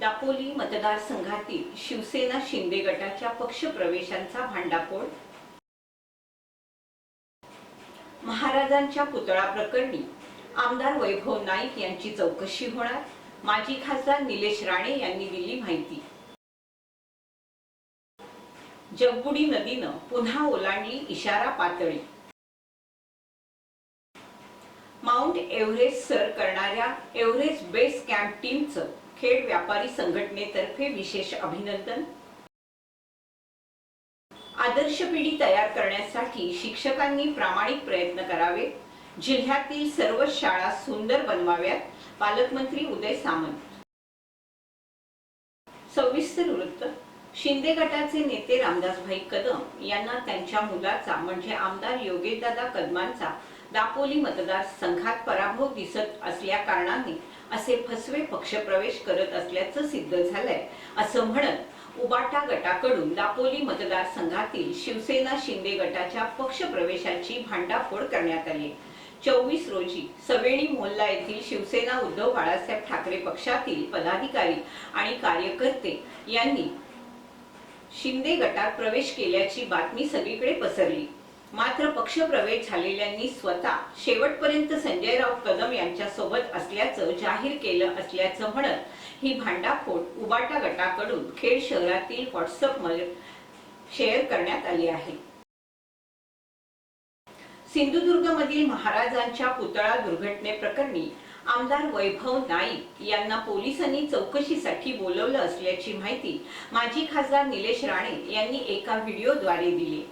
दापोली मतदारसंघातील शिवसेना शिंदे गटाच्या पक्षप्रवेशांचा भांडाफोड? महाराजांच्या पुतळा प्रकरणी आमदार वैभव नाईक यांची चौकशी होणार? माजी खासदार निलेश राणे यांनी दिली माहिती. जगबुडी नदीनं पुन्हा ओलांडली इशारा पातळी. माउंट एव्हरेस्ट सर करणाऱ्या एव्हरेस्ट बेस कॅम्प टीमचं खेड व्यापारी संघटनेतर्फे विशेष अभिनंदन. आदर्श पिढी तयार करण्यासाठी शिक्षकांनी प्रामाणिक प्रयत्न करावे. जिल्ह्यातील सर्व शाळा सुंदर बनवाव्यात. पालकमंत्री उदय सामंत. सविस्तर वृत्त. शिंदे गटाचे नेते रामदासभाई कदम यांना त्यांच्या मुलाचा म्हणजे आमदार योगेशदादा कदमांचा दापोली मतदारसंघात पराभव दिसत असल्या कारणाने असे फसवे पक्षप्रवेश करत असल्याचं सिद्ध झालंय. असं म्हणत उबाटा गटाकडून दापोली मतदारसंघातील शिवसेना शिंदे गटाच्या पक्षप्रवेशाची भांडाफोड करण्यात आली. चोवीस रोजी सवेणी मोहल्ला येथील शिवसेना उद्धव बाळासाहेब ठाकरे पक्षातील पदाधिकारी आणि कार्यकर्ते यांनी शिंदे गटात प्रवेश केल्याची बातमी सगळीकडे पसरली. मात्र पक्षप्रवेश झालेल्यांनी स्वतः शेवटपर्यंत संजयराव कदम यांच्या सोबत असल्याचं जाहीर केलं असल्याचं म्हणत ही भांडाफोड उबाटा गटाकडून खेड शहरातील व्हॉट्सअपमध्ये शेअर करण्यात आली आहे. सिंधुदुर्गमधील महाराजांच्या पुतळा दुर्घटनेप्रकरणी आमदार वैभव नाईक यांना पोलिसांनी चौकशीसाठी बोलवलं असल्याची माहिती माजी खासदार निलेश राणे यांनी एका व्हिडिओद्वारे दिली.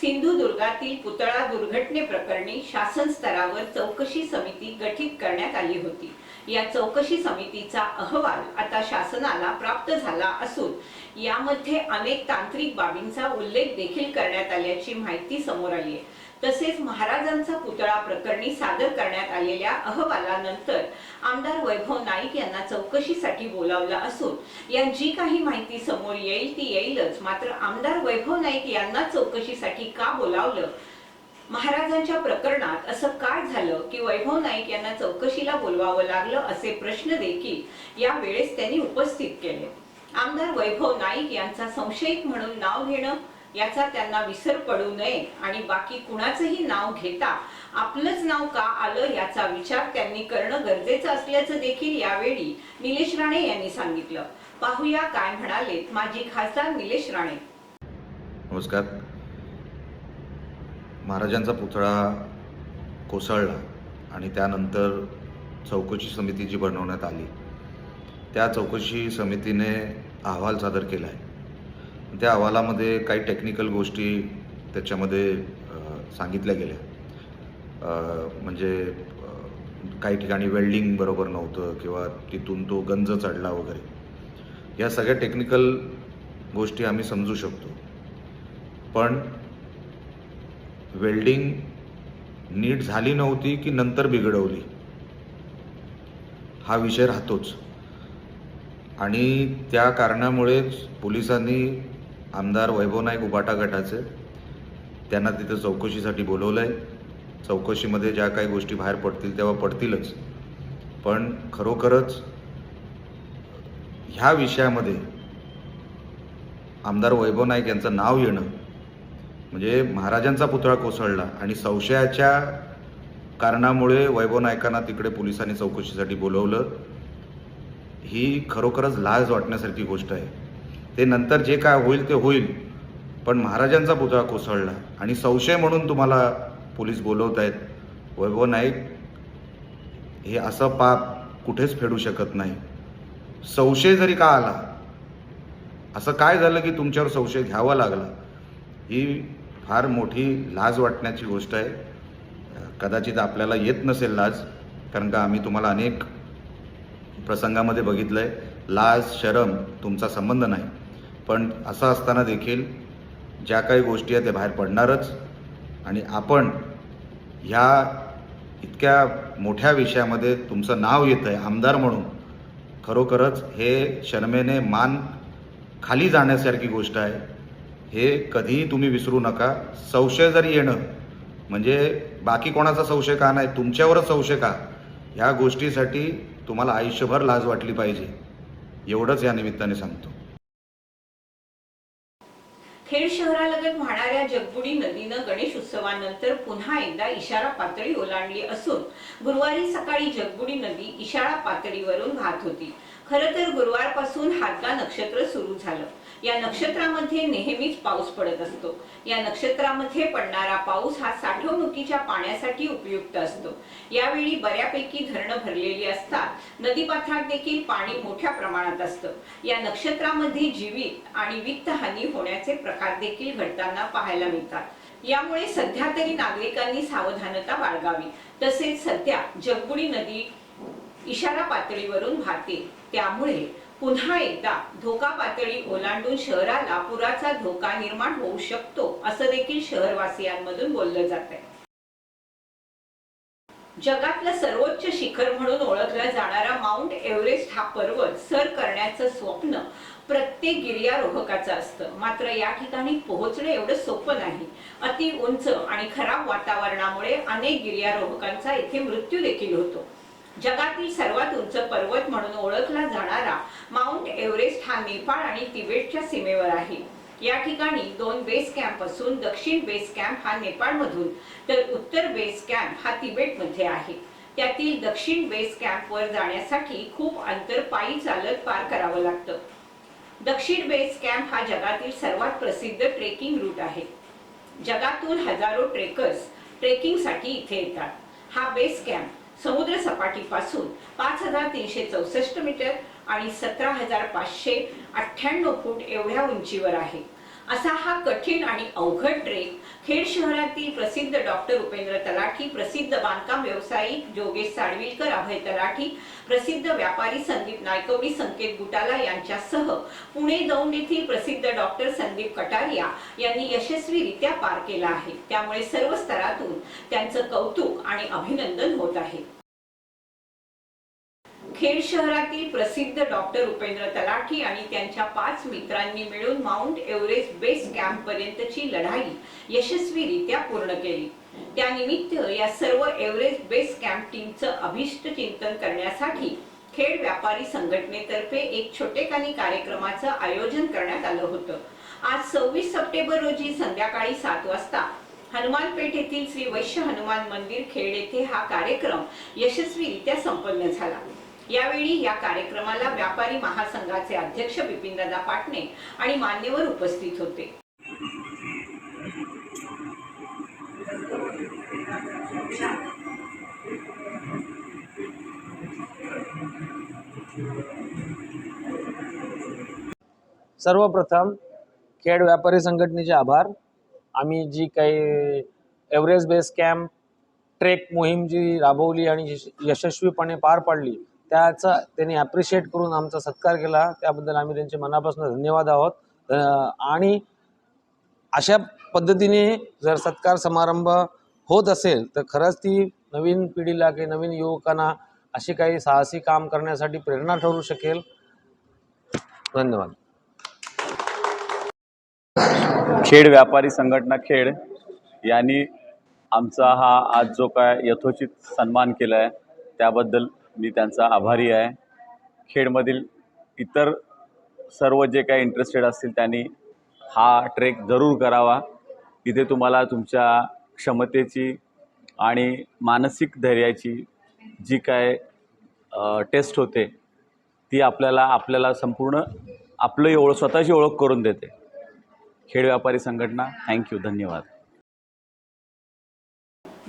सिंधुदुर्गातील पुतळा दुर्घटनेप्रकरणी शासन स्तरावर चौकशी समिती गठीत करण्यात आली होती. या चौकशी समितीचा अहवाल आता शासनाला प्राप्त झाला असून यामध्ये अनेक तांत्रिक बाबींचा उल्लेख देखील करण्यात आल्याची माहिती समोर आली आहे. तसेच महाराजांचा पुतळा प्रकरणी सादर करण्यात आलेल्या अहवालानंतर आमदार वैभव नाईक यांना चौकशीसाठी बोलावलं असून या जी काही माहिती समोर येईल ती येईलच. मात्र आमदार वैभव नाईक यांना चौकशीसाठी का बोलावलं? महाराजांच्या प्रकरणात असं काय झालं की वैभव नाईक यांना चौकशीला बोलवावं लागलं असे प्रश्न देखील या वेळेस त्यांनी उपस्थित केले. आमदार वैभव नाईक यांचा संशयित म्हणून नाव घेणं याचा त्यांना विसर पडू नये आणि बाकी कुणाचंही नाव घेता आपलंच नाव का आलं याचा विचार त्यांनी करणं गरजेचं असल्याचं देखील यावेळी निलेश राणे यांनी सांगितलं. पाहूया काय म्हणालेत माजी खासदार निलेश राणे. नमस्कार. महाराजांचा पुतळा कोसळला आणि त्यानंतर चौकशी समिती जी बनवण्यात आली त्या चौकशी समितीने अहवाल सादर केला आहे त्या अहवालामध्ये काही टेक्निकल गोष्टी त्याच्यामध्ये सांगितल्या गेल्या. म्हणजे काही ठिकाणी वेल्डिंग बरोबर नव्हतं किंवा तिथून तो गंज चढला वगैरे. या सगळ्या टेक्निकल गोष्टी आम्ही समजू शकतो. पण वेल्डिंग नीट झाली नव्हती की नंतर बिघडवली? हा विषय राहतोच. आणि त्या कारणामुळेच पोलिसांनी आमदार वैभव नाईक उबाटा गटाचे. त्यांना तिथं चौकशीसाठी बोलवलं आहे चौकशीमध्ये ज्या काही गोष्टी बाहेर पडतील तेव्हा पडतीलच. पण खरोखरच ह्या विषयामध्ये आमदार वैभव नाईक यांचं नाव येणं म्हणजे महाराजांचा पुतळा कोसळला आणि संशयाच्या कारणामुळे वैभव नायकांना तिकडे पोलिसांनी चौकशीसाठी बोलवलं ही खरोखरच लाज वाटण्यासारखी गोष्ट आहे. ते नंतर जे काय होईल ते होईल. पण महाराजांचा पुतळा कोसळला. आणि संशय म्हणून तुम्हाला पोलीस बोलवत आहेत वैभव नाईक हे असं पाप कुठेच फेडू शकत नाही. संशय जरी का आला असं काय झालं की तुमच्यावर संशय घ्यावा लागला? ही फार मोठी लाज वाटण्याची गोष्ट आहे. कदाचित आपल्याला येत नसेल लाज कारण का आम्ही तुम्हाला अनेक प्रसंगामध्ये बघितलं आहे लाज शरम तुमचा संबंध नाही. पण असं असताना देखील ज्या काही गोष्टी आहेत त्या बाहेर पडणारच. आणि आपण ह्या इतक्या मोठ्या विषयामध्ये तुमचं नाव येतं आहे आमदार म्हणून खरोखरच हे शर्मेने मान खाली जाण्यासारखी गोष्ट आहे. हे कधीही तुम्ही विसरू नका. संशय जरी येणं म्हणजे बाकी कोणाचा संशय का नाही तुमच्यावरच संशय का ह्या गोष्टीसाठी तुम्हाला आयुष्यभर लाज वाटली पाहिजे. एवढंच या निमित्ताने सांगतो. खेड शहरालगत वाहणाऱ्या जगबुडी नदीनं गणेश उत्सवानंतर पुन्हा एकदा इशारा पातळी ओलांडली असून गुरुवारी सकाळी जगबुडी नदी इशारा पातळीवरून वाहत होती. खरं तर गुरुवारपासून हातला नक्षत्र सुरू झालं. या नक्षत्रामध्ये नेहमीच पाऊस पडत असतो. या नक्षत्रामध्ये पडणारा पाऊस हा साठवणुकीच्या पाण्यासाठी उपयुक्त असतो. यावेळी बऱ्यापैकी धरणं भरलेली असतात. नदीपात्रात देखील पाणी मोठ्या प्रमाणात असतं. या नक्षत्रामध्ये जीवित आणि वित्तहानी होण्याचे प्रकार देखील घडताना पाहायला मिळतात. यामुळे सध्या तरी नागरिकांनी सावधानता बाळगावी. तसेच सध्या जगबुडी नदी इशारा पातळीवरून वाहते. त्यामुळे पुन्हा एकदा धोका पातळी ओलांडून शहराला पुराचा धोका निर्माण होऊ शकतो असं देखील शहरवासियांमधून बोललं जात आहे जगातलं सर्वोच्च शिखर म्हणून ओळखला जाणारा माउंट एव्हरेस्ट हा पर्वत सर करण्याचं स्वप्न प्रत्येक गिर्यारोहकाचं असतं. मात्र या ठिकाणी पोहोचणं एवढं सोपं नाही. अति उंच आणि खराब वातावरणामुळे अनेक गिर्यारोहकांचा येथे मृत्यू देखील होतो. जगातील सर्वात उंच पर्वत म्हणून ओळखला जाणारा माउंट एव्हरेस्ट हा नेपाळ आणि तिबेटच्या सीमेवर आहे. या ठिकाणी दोन बेस कॅम्प असून दक्षिण बेस कॅम्प हा नेपाळमधून तर उत्तर बेस कॅम्प हा तिबेटमध्ये आहे. त्यातील दक्षिण बेस कॅम्पवर जाण्यासाठी खूप अंतर पायी चालत पार करावं लागतं. दक्षिण बेस कॅम्प हा जगातील सर्वात प्रसिद्ध ट्रेकिंग रूट आहे. जगातून हजारो ट्रेकर्स ट्रेकिंगसाठी इथे येतात. हा बेस कॅम्प समुद्र सपाटीपासून पाच हजार तीनशे चौसष्ट मीटर आणि सतरा हजार पाचशे अठ्ठ्याण्णव फूट एवढ्या उंचीवर आहे. असा हा कठीण आणि अवघड ट्रेक खेड शहरातील प्रसिद्ध डॉक्टर उपेंद्र तलाठी प्रसिद्ध बांधकाम व्यावसायिक जोगेश साडविलकर अभय तलाठी प्रसिद्ध व्यापारी संदीप नायकवडी संकेत गुटाला यांच्यासह पुणे दौंड येथील प्रसिद्ध डॉक्टर संदीप कटारिया यांनी यशस्वीरित्या पार केला आहे. त्यामुळे सर्व स्तरातून त्यांचं कौतुक आणि अभिनंदन होत आहे. खेड शहरातील प्रसिद्ध डॉक्टर उपेंद्र तलाठी आणि त्यांच्या पाच मित्रांनी मिळून माउंट एव्हरेस्ट बेस कॅम्प पर्यंतची लढाई यशस्वीरित्या पूर्ण केली. त्यानिमित्त या सर्व एव्हरेस्ट बेस कॅम्प टीमचं अभिष्ट चिंतन करण्यासाठी खेड व्यापारी संघटनेतर्फे एक छोटेखानी कार्यक्रमाचं आयोजन करण्यात आलं होतं. आज सव्वीस सप्टेंबर रोजी संध्याकाळी सात वाजता हनुमान पेठ येथील श्री वैश्य हनुमान मंदिर खेड येथे हा कार्यक्रम यशस्वीरित्या संपन्न झाला. यावेळी या कार्यक्रमाला व्यापारी महासंघाचे अध्यक्ष बिपिनदादा पाटणे आणि मान्यवर उपस्थित होते. सर्वप्रथम खेड व्यापारी संघटनेचे आभार. आम्ही जी काही एव्हरेस्ट बेस कॅम्प ट्रेक मोहीम जी राबवली आणि यशस्वीपणे पार पाडली त्याचा त्यांनी ॲप्रिशिएट करून आमचा सत्कार केला. त्याबद्दल आम्ही त्यांचे मनापासून धन्यवाद आहोत. आणि अशा पद्धतीने जर सत्कार समारंभ होत असेल तर खरंच ती नवीन पिढीला की नवीन युवकांना अशी काही साहसी काम करण्यासाठी प्रेरणा ठरू शकेल. धन्यवाद. खेड व्यापारी संघटना खेड यांनी आमचा हा आज जो काय यथोचित सन्मान केला आहे त्याबद्दल मी त्यांचा आभारी आहे. खेडमधील इतर सर्व जे काही इंटरेस्टेड असतील त्यांनी हा ट्रेक जरूर करावा. इथे तुम्हाला तुमच्या क्षमतेची आणि मानसिक धैर्याची जी काय टेस्ट होते ती आपल्याला आपल्याला संपूर्ण आपलं ओळख स्वतःची ओळख करून देते. खेड व्यापारी संघटना थँक्यू धन्यवाद.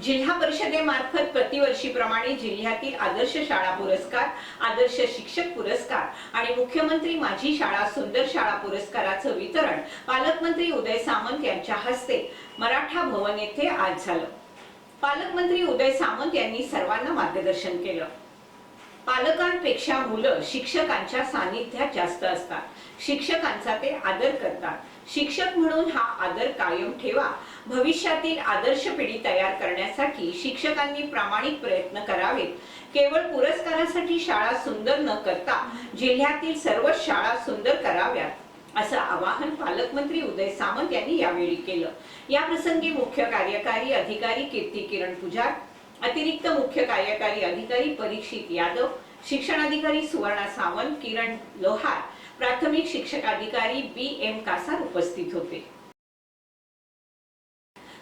जिल्हा परिषदेमार्फत प्रतिवर्षीप्रमाणे जिल्ह्यातील आदर्श शाळा पुरस्कार आदर्श शिक्षक पुरस्कार आणि मुख्यमंत्री माझी शाळा सुंदर शाळा पुरस्काराचं वितरण पालकमंत्री उदय सामंत यांच्या हस्ते मराठा भवन येथे आज झालं. पालकमंत्री उदय सामंत यांनी सर्वांना मार्गदर्शन केलं. पालकांपेक्षा मुलं शिक्षकांच्या सानिध्यात जास्त असतात. शिक्षकांचा ते आदर करतात. शिक्षक म्हणून हा आदर कायम ठेवा. भविष्यातील आदर्श पिढी तयार करण्यासाठी शिक्षकांनी प्रामाणिक प्रयत्न करावेत. केवळ पुरस्कारासाठी शाळा सुंदर न करता जिल्ह्यातील सर्व शाळा सुंदर कराव्यात असं आवाहन पालकमंत्री उदय सामंत यांनी यावेळी केलं. या प्रसंगी मुख्य कार्यकारी अधिकारी कीर्ती किरण पुजार अतिरिक्त मुख्य कार्यकारी अधिकारी परीक्षित यादव शिक्षणाधिकारी सुवर्णा सावंत किरण लोहार प्राथमिक शिक्षकाधिकारी बी एम कासार उपस्थित होते.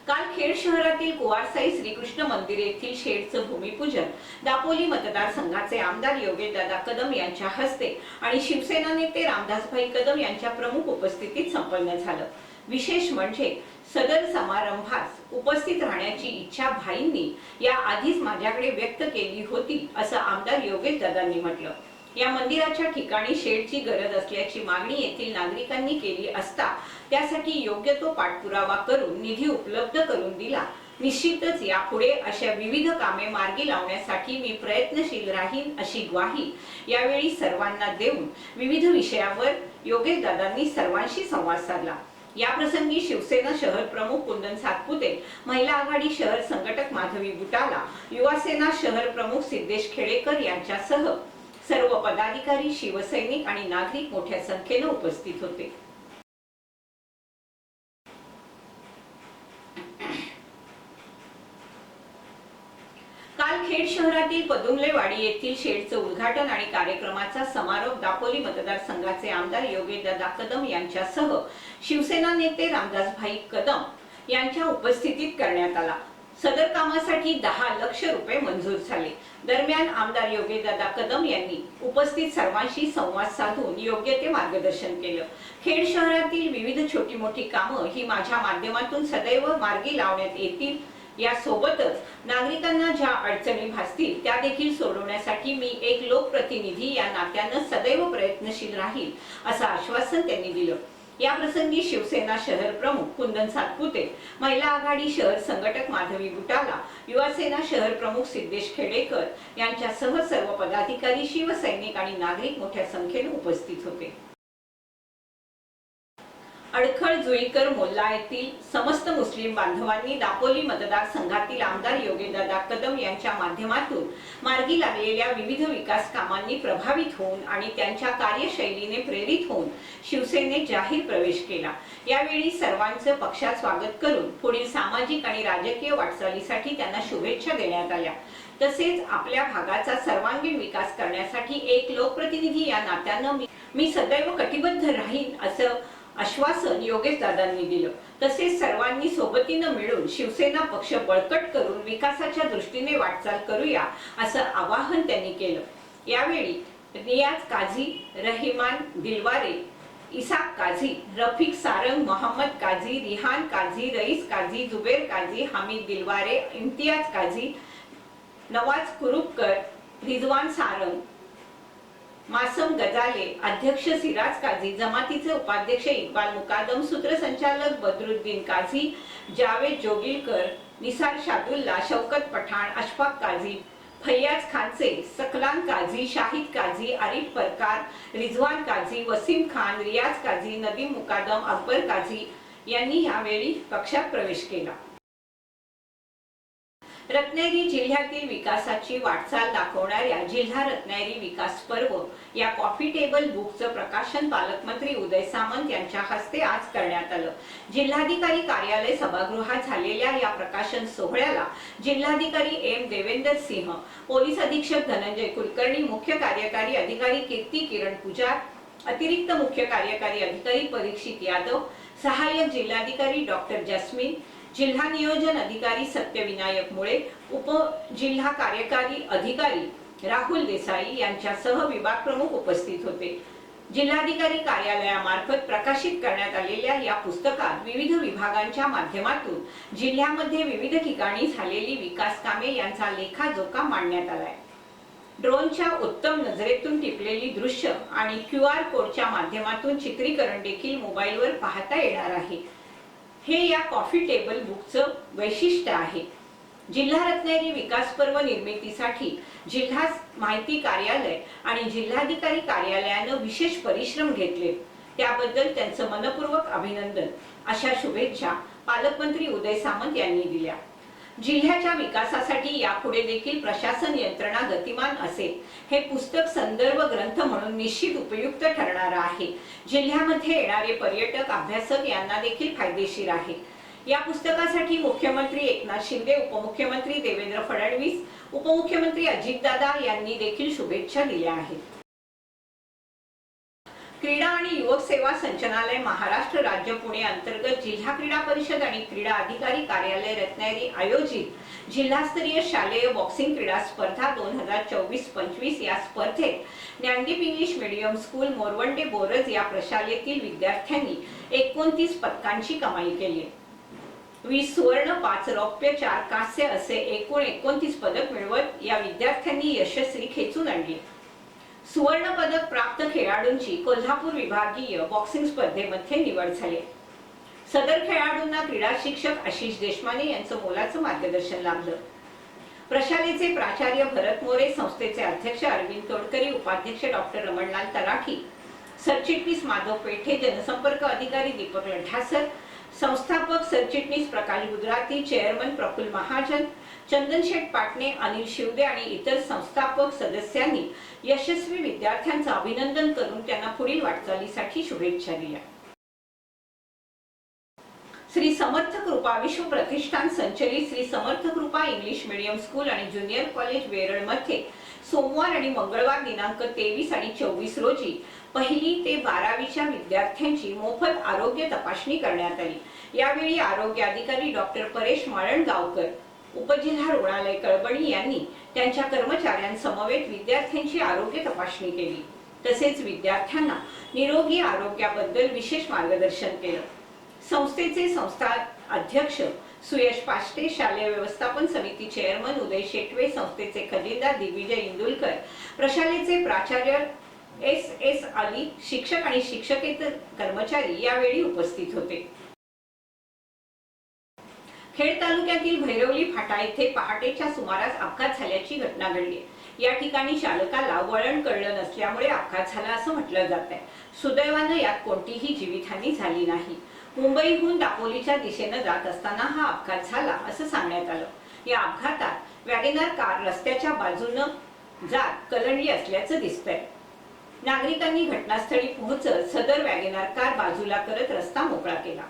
काल खेड शहरातील कुवारसाई श्रीकृष्ण मंदिर येथील शेडचं भूमिपूजन दापोली मतदारसंघाचे आमदार योगेशदादा कदम यांच्या हस्ते आणि शिवसेना नेते रामदासभाई कदम यांच्या प्रमुख उपस्थितीत संपन्न झालं. विशेष म्हणजे सदर समारंभास उपस्थित राहण्याची इच्छा भाईंनी या आधीच माझ्याकडे व्यक्त केली होती असं आमदार योगेश दादांनी म्हटलं. या मंदिराच्या ठिकाणी शेडची गरज असल्याची मागणी येथील नागरिकांनी केली असता त्यासाठी योग्य तो पाठपुरावा करून निधी उपलब्ध करून दिला. निश्चितच यापुढे अशा विविध कामे मार्गी लावण्यासाठी मी प्रयत्नशील राहीन अशी ग्वाही यावेळी सर्वांना देऊन विविध विषयावर योगेश दादांनी सर्वांशी संवाद साधला. या प्रसंगी शिवसेना शहर प्रमुख कुंदन सातपुते महिला आघाडी शहर संघटक माधवी बुटाला युवासेना शहर प्रमुख सिद्धेश खेडेकर यांच्यासह सर्व पदाधिकारी शिवसैनिक आणि नागरिक मोठ्या संख्येनं उपस्थित होते. काल खेड शहरातील पदुमलेवाडी येथील शेडचं उद्घाटन आणि कार्यक्रमाचा समारोप दापोली मतदारसंघाचे आमदार योगेंद्रदा कदम यांच्यासह शिवसेना नेते रामदासभाई कदम यांच्या उपस्थितीत करण्यात आला. सदर कामासाठी दहा लक्ष रुपये मंजूर झाले. दरम्यान आमदार योगेदादा कदम यांनी उपस्थित सर्वांशी संवाद साधून योग्य ते मार्गदर्शन केलं. खेड शहरातील विविध छोटी मोठी कामं ही माझ्या माध्यमातून सदैव मार्गी लावण्यात येतील. या सोबतच नागरिकांना ज्या अडचणी भासतील त्या देखील सोडवण्यासाठी मी एक लोकप्रतिनिधी या नात्यानं सदैव प्रयत्नशील राहील असं आश्वासन त्यांनी दिलं. या प्रसंगी शिवसेना शहर प्रमुख कुंदन सातपुते महिला आघाडी शहर संघटक माधवी गुटाला युवासेना शहर प्रमुख सिद्धेश खेडेकर यांच्यासह सर्व पदाधिकारी शिवसैनिक आणि नागरिक मोठ्या संख्येने उपस्थित होते. अडखळ जुईकर मोल्ला येथील समस्त मुस्लिम बांधवांनी दापोली मतदारसंघातील आमदार योगेंद्रदा कदम यांच्या माध्यमातून मार्गी लागलेल्या विविध विकास कामांनी प्रभावित होऊन आणि त्यांच्या कार्यशैलीने प्रेरित होऊन शिवसेनेत जाहीर प्रवेश केला. यावेळी सर्वांचं पक्षात स्वागत करून पुढील सामाजिक आणि राजकीय वाटचालीसाठी त्यांना शुभेच्छा देण्यात आल्या. तसेच आपल्या भागाचा सर्वांगीण विकास करण्यासाठी एक लोकप्रतिनिधी या नात्यानं मी सदैव कटिबद्ध राहीन असं आश्वासन योगेश दादांनी दिलं. तसेच सर्वांनी सोबतीनं मिळून शिवसेना पक्ष बळकट करून विकासाच्या दृष्टीने वाटचाल करूया असं आवाहन त्यांनी केलं. यावेळी रियाज काझी रहिमान दिलवारे इसाक काझी रफिक सारंग मोहम्मद काझी रिहान काझी रईस काझी जुबेर काझी हामिद दिलवारे इम्तियाज काझी नवाज कुरुपकर रिजवान सारंग मासम गजाले अध्यक्ष सिराज काझी जमातीचे उपाध्यक्ष इक्बाल मुकादम सूत्रसंचालक बदरुद्दीन काझी जावेद जोगिलकर निसार शादुल्ला शौकत पठाण अशफाक काझी फैयाज खानचे सकलान काझी शाहिद काझी आरिफ परकार रिझवान काझी वसीम खान रियाज काझी नदीम मुकादम अकबर काझी यांनी यावेळी पक्षात प्रवेश केला. रत्नागिरी जिल्ह्यातील विकासाची वाटचाल दाखवणाऱ्या जिल्हा रत्नागिरी विकास पर्व या कॉफी टेबल बुकचं प्रकाशन पालकमंत्री उदय सामंत यांच्या हस्ते आज करण्यात आलं. जिल्हाधिकारी कार्यालय सभागृहात झालेल्या या प्रकाशन सोहळ्याला जिल्हाधिकारी एम देवेंदर सिंह पोलीस अधीक्षक धनंजय कुलकर्णी मुख्य कार्यकारी अधिकारी कीर्ती किरण पुजार अतिरिक्त मुख्य कार्यकारी अधिकारी परीक्षित यादव सहाय्यक जिल्हाधिकारी डॉक्टर जस्मिन जिल्हा नियोजन अधिकारी सत्यविनायक मुळे उप जिल्हा कार्यकारी अधिकारी राहुल देसाई यांच्यासह विभाग प्रमुख उपस्थित होते. जिल्हाधिकारी कार्यालयामार्फत प्रकाशित करण्यात आलेल्या या पुस्तकात विविध विभागांच्या माध्यमातून जिल्ह्यामध्ये विविध ठिकाणी झालेली विकास कामे यांचा लेखाजोखा मांडण्यात आलाय. ड्रोनच्या उत्तम नजरेतून टिपलेली दृश्य आणि क्यू आर कोडच्या माध्यमातून चित्रीकरण देखील मोबाईलवर पाहता येणार आहे. हे या कॉफी टेबल बुकचं वैशिष्ट्य आहे. जिल्हा रत्नागिरी विकास पर्व निर्मितीसाठी जिल्हा माहिती कार्यालय आणि जिल्हाधिकारी कार्यालयानं विशेष परिश्रम घेतले. त्याबद्दल त्यांचं मनपूर्वक अभिनंदन. अशा शुभेच्छा पालकमंत्री उदय सामंत यांनी दिल्या. जिल्ह्याच्या विकासासाठी यापुढे देखील प्रशासन यंत्रणा गतिमान असेल हे पुस्तक संदर्भ ग्रंथ म्हणून निश्चित उपयुक्त ठरणार आहे. जिल्ह्यामध्ये येणारे पर्यटक अभ्यासक यांना देखील फायदेशीर आहे. या पुस्तकासाठी मुख्यमंत्री एकनाथ शिंदे उपमुख्यमंत्री देवेंद्र फडणवीस उपमुख्यमंत्री अजितदादा यांनी देखील शुभेच्छा दिल्या आहेत. क्रीडा आणि युवक सेवा संचालनालय महाराष्ट्र राज्य पुणे अंतर्गत जिल्हा क्रीडा परिषद आणि क्रीडा अधिकारी कार्यालय रत्नागिरी आयोजित जिल्हास्तरीय शालेय बॉक्सिंग क्रीडा स्पर्धा दोन हजार चोवीस पंचवीस या स्पर्धेत Dnyandeep English medium school Morawande Boraj या प्रशालेतील विद्यार्थ्यांनी एकोणतीस पदकांची कमाई केली. वीस सुवर्ण पाच रौप्य चार कांस्य असे एकूण एकोणतीस पदक मिळवत या विद्यार्थ्यांनी यशस्वी खेचून आणली. सुवर्ण पदक प्राप्त खेळाडूंची कोल्हापूर विभागीय बॉक्सिंग स्पर्धेमध्ये निवड झाली सदर खेळाडूंना क्रीडा शिक्षक आशिष देशमाने यांचं मोलाचं मार्गदर्शन लाभलं. प्रशालेचे प्राचार्य भरत मोरे संस्थेचे अध्यक्ष अरविंद तोडकरी उपाध्यक्ष डॉक्टर रमणलाल तराठी सरचिटणीस माधव पेठे जनसंपर्क अधिकारी दीपक लढासर संस्थापक सरचिटणीस प्रकाश गुजराती चेअरमन प्रफुल महाजन चंदनशेठ पाटणे अनिल शिवदे आणि इतर संस्थापक सदस्यांनी यशस्वी विद्यार्थ्यांचं अभिनंदन करून त्यांना पुढील वाटचालीसाठी शुभेच्छा दिल्या. श्री समर्थ कृपा विश्व प्रतिष्ठान संचलित Shri Samarth Krupa English medium school आणि ज्युनियर कॉलेज वेरळमध्ये सोमवार आणि मंगळवार दिनांक तेवीस आणि चोवीस रोजी पहिली ते बारावीच्या विद्यार्थ्यांची मोफत आरोग्य तपासणी करण्यात आली. यावेळी आरोग्य अधिकारी डॉक्टर परेश माळणगावकर उपजिल्हा रुग्णालय कळबणी यांनी त्यांच्या कर्मचाऱ्यांसमवेत विद्यार्थ्यांची आरोग्य तपासणी केली. तसेच विद्यार्थ्यांना निरोगी आरोग्याबद्दल विशेष मार्गदर्शन केलं. संस्थेचे संस्था अध्यक्ष सुयश पाष्टे शालेय व्यवस्थापन समिती चेअरमन उदय शेटवे संस्थेचे खजिनदार दिग्विजय इंदुलकर प्रशालेचे प्राचार्य एस एस अली शिक्षक आणि शिक्षकेतर कर्मचारी यावेळी उपस्थित होते. खेड तालुक्यातील भैरवली फाटा येथे पहाटेच्या सुमारास अपघात झाल्याची घटना घडली या ठिकाणी चालकाला वळण कळलं नसल्यामुळे अपघात झाला असं म्हटलं जात आहे सुदैवानं यात कोणतीही जीवितहानी झाली नाही. मुंबईहून दापोलीच्या दिशेनं जात असताना हा अपघात झाला असं सांगण्यात आलं. या अपघातात वॅगेनार कार रस्त्याच्या बाजूनं जात कलंडली असल्याचं दिसतंय. नागरिकांनी घटनास्थळी पोहोचत सदर वॅगेनार कार बाजूला करत रस्ता मोकळा केला.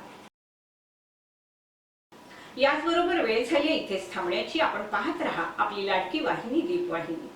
याचबरोबर वेळ झाली इथेच थांबण्याची. आपण पाहत राहा आपली लाडकी वाहिनी दीप वाहिनी